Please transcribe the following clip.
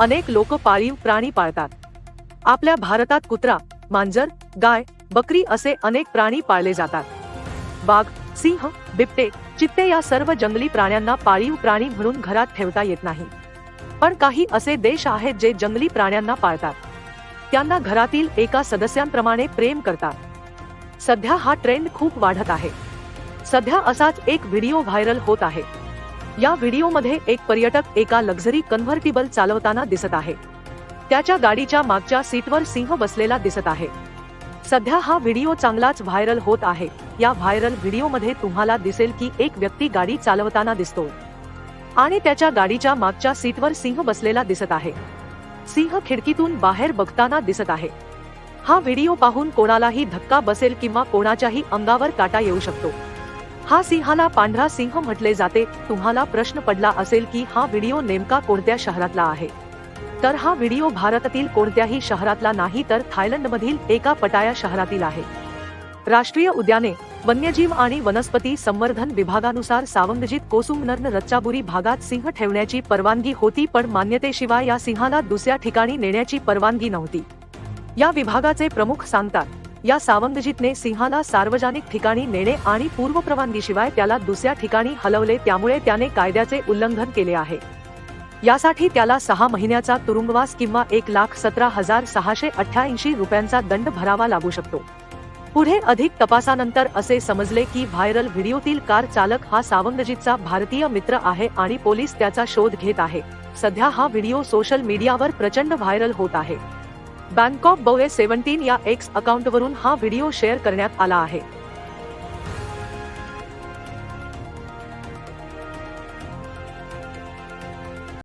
अनेक लोक पाळीव प्राणी पाळतात. आपल्या भारतात कुत्रा, मांजर, गाय, बकरी असे अनेक प्राणी पाळले जातात. वाघ सिंह, बिबटे, चित्ते या सर्व जंगली प्राण्यांना पाळीव प्राणी म्हणून घरात ठेवता येत नाही. पण काही असे देश आहेत जे जंगली प्राण्यांना पाळतात. त्यांना घरातील एका सदस्यांप्रमाणे प्रेम करतात. सध्या हा ट्रेंड खूप वाढत आहे. सध्या असाच एक व्हिडिओ व्हायरल होत आहे. या व्हिडिओमध्ये एक पर्यटक एका लक्झरी कन्व्हर्टिबल चालवताना दिसत आहे. त्याच्या गाडीच्या मागच्या सीटवर सिंह बसलेला दिसत आहे. सध्या हा व्हिडिओ चांगलाच व्हायरल होत आहे. या व्हायरल व्हिडिओमध्ये तुम्हाला दिसेल की एक व्यक्ती गाडी चालवताना दिसतो. आणि त्याच्या गाडीच्या मागच्या सीटवर सिंह बसलेला दिसत आहे. सिंह खिडकीतून बाहेर बघताना दिसत आहे. हा व्हिडिओ पाहून कोणालाही धक्का बसेल किंवा कोणाच्याही अंगावर काटा येऊ शकतो. हा सिंहाला पांढरा सिंह म्हटले जाते. तुम्हाला प्रश्न पडला असेल की हा व्हिडिओ नेमका कोणत्या शहरातला आहे? तर हा व्हिडिओ भारतातील कोणत्याही शहरातला नाही तर थायलंडमधील एका पटाया शहरातील आहे. राष्ट्रीय उद्याने वन्यजीव आणि वनस्पती संवर्धन विभागानुसार सावंगजीत कोसुमनर्न रच्चाबुरी भागात सिंह ठेवण्याची परवानगी होती पण मान्यतेशिवाय या सिंहाला दुसऱ्या ठिकाणी नेण्याची परवानगी नव्हती. या विभागाचे प्रमुख सांगतात या सावंगजीतने सिंहाला सार्वजनिक ठिकाणी नेणे आणि पूर्वपरवानगीशिवाय त्याला दुसऱ्या ठिकाणी हलवले त्यामुळे त्याने कायद्याचे उल्लंघन केले आहे. यासाठी त्याला सहा महिन्याचा तुरुंगवास किंवा एक लाख सतरा हजार सहाशे अठ्ठ्याऐंशी रुपयांचा दंड भरावा लागू शकतो. पुढे अधिक तपासानंतर असे समजले की व्हायरल व्हिडिओतील कार चालक हा सावंगजीतचा भारतीय मित्र आहे आणि पोलीस त्याचा शोध घेत आहे. सध्या हा व्हिडिओ सोशल मीडियावर प्रचंड व्हायरल होत आहे. बँकॉक बौए सेव्हन्टीन या एक्स अकाउंटवरून हा व्हिडिओ शेअर करण्यात आला आहे.